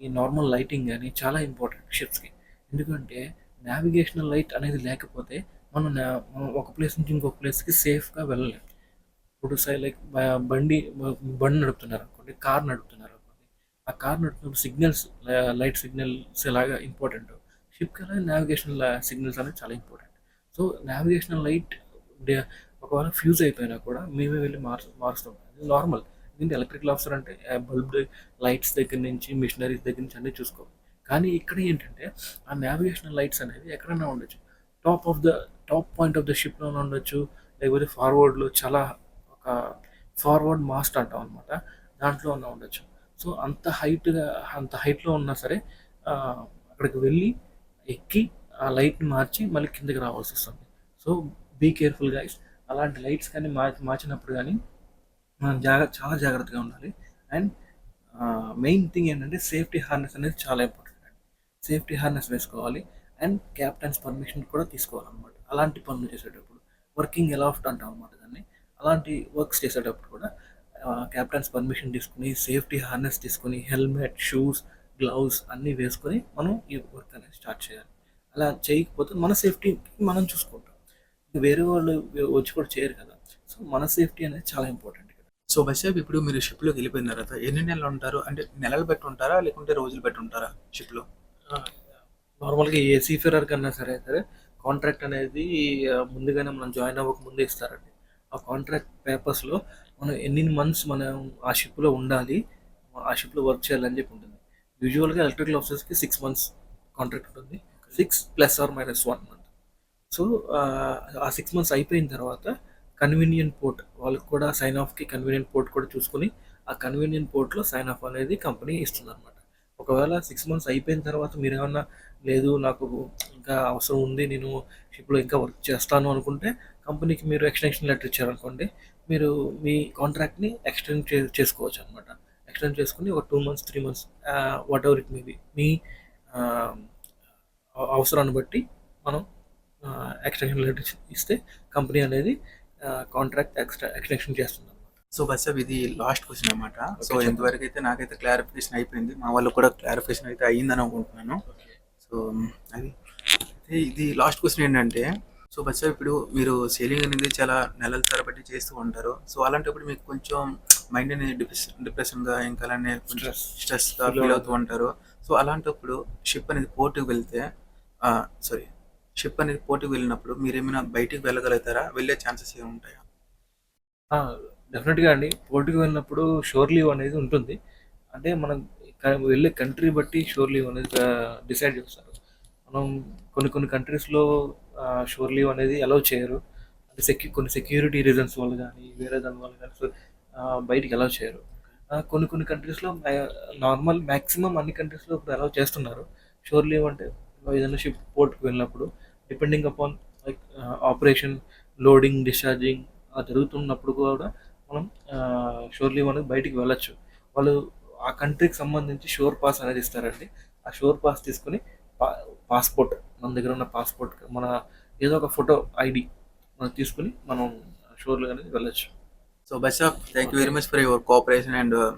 ఈ నార్మల్ లైటింగ్ కానీ చాలా ఇంపార్టెంట్ షిప్స్కి ఎందుకంటే నావిగేషనల్ లైట్ అనేది లేకపోతే మనం ఒక ప్లేస్ నుంచి ఇంకొక ప్లేస్కి సేఫ్గా వెళ్ళలేం. ఇప్పుడు సై లైక్ బండి బండి నడుపుతున్నారు అనుకోండి కార్ నడుపుతున్నారు అనుకోండి ఆ కార్ నడుపుతున్నప్పుడు సిగ్నల్స్ లైట్ సిగ్నల్స్ ఇలాగా ఇంపార్టెంట్ షిప్కి అలాగే నావిగేషన్ సిగ్నల్స్ అనేది చాలా ఇంపార్టెంట్ సో నావిగేషనల్ లైట్ ఒకవేళ ఫ్యూజ్ అయిపోయినా కూడా మేమే వెళ్ళి మార్చు మారుస్తాం. అది నార్మల్ ఎందుకంటే ఎలక్ట్రికల్ ఆఫీసర్ అంటే బల్బ్ లైట్స్ దగ్గర నుంచి మిషనరీస్ దగ్గర నుంచి అన్నీ చూసుకోవాలి కానీ ఇక్కడ ఏంటంటే ఆ నావిగేషనల్ లైట్స్ అనేది ఎక్కడైనా ఉండొచ్చు. Top of the top point of the షిప్లో ఉండొచ్చు. లేకపోతే ఫార్వర్డ్లో చాలా ఒక ఫార్వర్డ్ మాస్ట్ అంటాం అనమాట దాంట్లో ఉన్న ఉండొచ్చు. సో అంత హైట్గా అంత హైట్లో ఉన్నా సరే అక్కడికి వెళ్ళి ఎక్కి ఆ లైట్ని మార్చి మళ్ళీ కిందకి రావాల్సి వస్తుంది. సో బీ కేర్ఫుల్ గైస్ అలాంటి లైట్స్ కానీ మార్చి మార్చినప్పుడు కానీ మనం జాగ్రత్త చాలా జాగ్రత్తగా ఉండాలి. అండ్ మెయిన్ థింగ్ ఏంటంటే సేఫ్టీ హార్నెస్ అనేది చాలా ఇంపార్టెంట్ సేఫ్టీ హార్నెస్ వేసుకోవాలి. అండ్ క్యాప్టెన్స్ పర్మిషన్ కూడా తీసుకోవాలన్నమాట. అలాంటి పనులు చేసేటప్పుడు వర్కింగ్ ఎలాఫ్ట్ అంటాం అనమాట దాన్ని. అలాంటి వర్క్స్ చేసేటప్పుడు కూడా క్యాప్టెన్స్ పర్మిషన్ తీసుకుని సేఫ్టీ హార్నెస్ తీసుకుని హెల్మెట్ షూస్ గ్లౌస్ అన్నీ వేసుకొని మనం ఈ వర్క్ అనేది స్టార్ట్ చేయాలి. అలా చేయకపోతే మన సేఫ్టీ మనం చూసుకుంటాం. వేరే వాళ్ళు వచ్చి కూడా చేయరు కదా. సో మన సేఫ్టీ అనేది చాలా ఇంపార్టెంట్ సో బస్సేపు ఇప్పుడు మీరు షిప్లోకి వెళ్ళిపోయిన తర్వాత ఎన్ని నెలలు ఉంటారు? అంటే నెలలు బట్టి ఉంటారా? లేకుంటే రోజులు బట్టి ఉంటారా షిప్లో? నార్మల్గా ఏ సీఫేరర్ కన్నా సరే సరే కాంట్రాక్ట్ అనేది ముందుగానే మనం జాయిన్ అవ్వక ముందే ఇస్తారండి. ఆ కాంట్రాక్ట్ పేపర్స్లో మనం ఎన్ని మంత్స్ మనం ఆ షిప్లో ఉండాలి ఆ షిప్లో వర్క్ చేయాలని చెప్పి ఉంటుంది. యూజువల్గా ఎలక్ట్రికల్ ఆఫీసర్స్కి సిక్స్ మంత్స్ కాంట్రాక్ట్ ఉంటుంది. Six plus or minus one month. So ఆ సిక్స్ మంత్స్ అయిపోయిన తర్వాత కన్వీనియంట్ పోర్ట్ వాళ్ళకి కూడా సైన్ ఆఫ్కి కన్వీనియంట్ పోర్ట్ కూడా చూసుకొని ఆ కన్వీనియంట్ పోర్ట్లో సైన్ ఆఫ్ అనేది కంపెనీ ఇస్తుంది అనమాట ఒకవేళ సిక్స్ మంత్స్ అయిపోయిన తర్వాత మీరు ఏమన్నా లేదు నాకు ఇంకా అవసరం ఉంది నేను షిప్లో ఇంకా వర్క్ చేస్తాను అనుకుంటే కంపెనీకి మీరు ఎక్స్టెన్షన్ లెటర్ ఇచ్చారనుకోండి మీరు మీ కాంట్రాక్ట్ని ఎక్స్టెండ్ చే చేసుకోవచ్చు అనమాట ఎక్స్టెండ్ చేసుకుని ఒక two months three months whatever it maybe మీ అవసరాన్ని బట్టి మనం ఎక్స్టెన్షన్ లెటర్ ఇస్తే కంపెనీ అనేది కాంట్రాక్ట్ ఎక్స్ట్రా ఎక్స్టెన్షన్ చేస్తుంది సో బస్సేపు ఇది లాస్ట్ క్వశ్చన్ అనమాట సో. ఇంతవరకు అయితే నాకైతే క్లారిఫికేషన్ అయిపోయింది. మా వాళ్ళు కూడా క్లారిఫికేషన్ అయితే అయ్యిందని అనుకుంటున్నాను. సో అది అయితే ఇది లాస్ట్ క్వశ్చన్ ఏంటంటే సో బస్సు ఇప్పుడు మీరు సేలింగ్ అనేది చాలా నెలల తరబట్టి చేస్తూ ఉంటారు. సో అలాంటప్పుడు మీకు కొంచెం మైండ్ అనేది డిప్రెషన్ డిప్రెషన్గా ఇంకా అలానే కొంచెం. స్ట్రెస్గా ఫీల్ అవుతూ ఉంటారు. సో అలాంటప్పుడు షిప్ అనేది పోర్టుకు వెళ్తే సారీ షిప్ అనేది పోర్టుకు వెళ్ళినప్పుడు మీరు ఏమైనా బయటికి వెళ్ళగలుగుతారా? వెళ్ళే ఛాన్సెస్ ఏమి ఉంటాయా డెఫినెట్గా అండి. పోర్టుకి వెళ్ళినప్పుడు షోర్ లీవ్ అనేది ఉంటుంది. అంటే మనం వెళ్ళే కంట్రీ బట్టి షోర్ లీవ్ అనేది డిసైడ్ చేస్తారు. మనం కొన్ని కొన్ని కంట్రీస్లో షోర్ లీవ్ అనేది అలౌ చేయరు. అంటే సెక్యూ కొన్ని సెక్యూరిటీ రీజన్స్ వల్ల కానీ వేరే దాని వల్ల కానీ సో బయటికి అలౌ చేయరు. కొన్ని కొన్ని కంట్రీస్లో నార్మల్ మ్యాక్సిమం అన్ని కంట్రీస్లో ఇప్పుడు అలౌ చేస్తున్నారు. షోర్ లీవ్ అంటే ఏదైనా షిప్ పోర్ట్కి వెళ్ళినప్పుడు depending upon like operation loading discharging జరుగుతున్నప్పుడు కూడా మనం షోర్ లీవ్ అనేది బయటికి వెళ్ళొచ్చు. వాళ్ళు ఆ కంట్రీకి సంబంధించి షోర్ పాస్ అనేది ఇస్తారండి. ఆ షోర్ పాస్ తీసుకొని పాస్పోర్ట్ మన దగ్గర ఉన్న పాస్పోర్ట్ మన ఏదో ఒక ఫోటో ఐడి మనం తీసుకుని మనం షోర్లో అనేది వెళ్ళొచ్చు. So bus thank you very much for your cooperation and uh,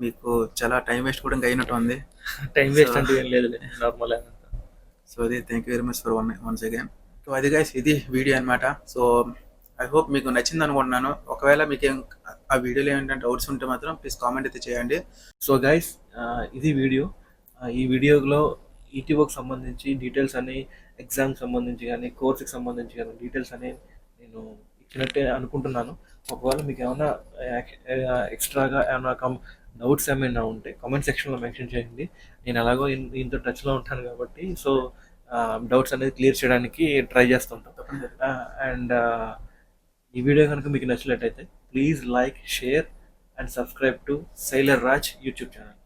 మీకు చాలా టైం వేస్ట్ కూడా ఇంకా అయినట్టు ఉంది. టైం వేస్ట్ అంటే ఏం లేదు నార్మల్ సో అది thank you very much for one once again. So అది గైస్ ఇది వీడియో అనమాట సో ఐ హోప్ మీకు నచ్చింది అనుకుంటున్నాను. ఒకవేళ మీకు ఏం ఆ వీడియోలో ఏంటంటే డౌట్స్ ఉంటే మాత్రం ప్లీజ్ కామెంట్ అయితే చేయండి. సో గైస్ ఇది వీడియో. ఈ వీడియోలో ఈటీఓకి సంబంధించి డీటెయిల్స్ అని ఎగ్జామ్కి సంబంధించి కానీ కోర్సుకి సంబంధించి కానీ డీటెయిల్స్ అని నేను ఇచ్చినట్టే అనుకుంటున్నాను. ఒకవేళ మీకు ఏమైనా ఎక్స్ట్రాగా ఏమైనా కమ్ డౌట్స్ ఏమైనా ఉంటే కామెంట్ సెక్షన్లో మెన్షన్ చేయండి. నేను ఎలాగో ఇన్- దీంతో టచ్లో ఉంటాను కాబట్టి సో డౌట్స్ అనేది క్లియర్ చేయడానికి ట్రై చేస్తుంటాను అండ్ ఈ వీడియో కనుక మీకు నచ్చినట్లయితే please like share and subscribe to sailor Raj YouTube channel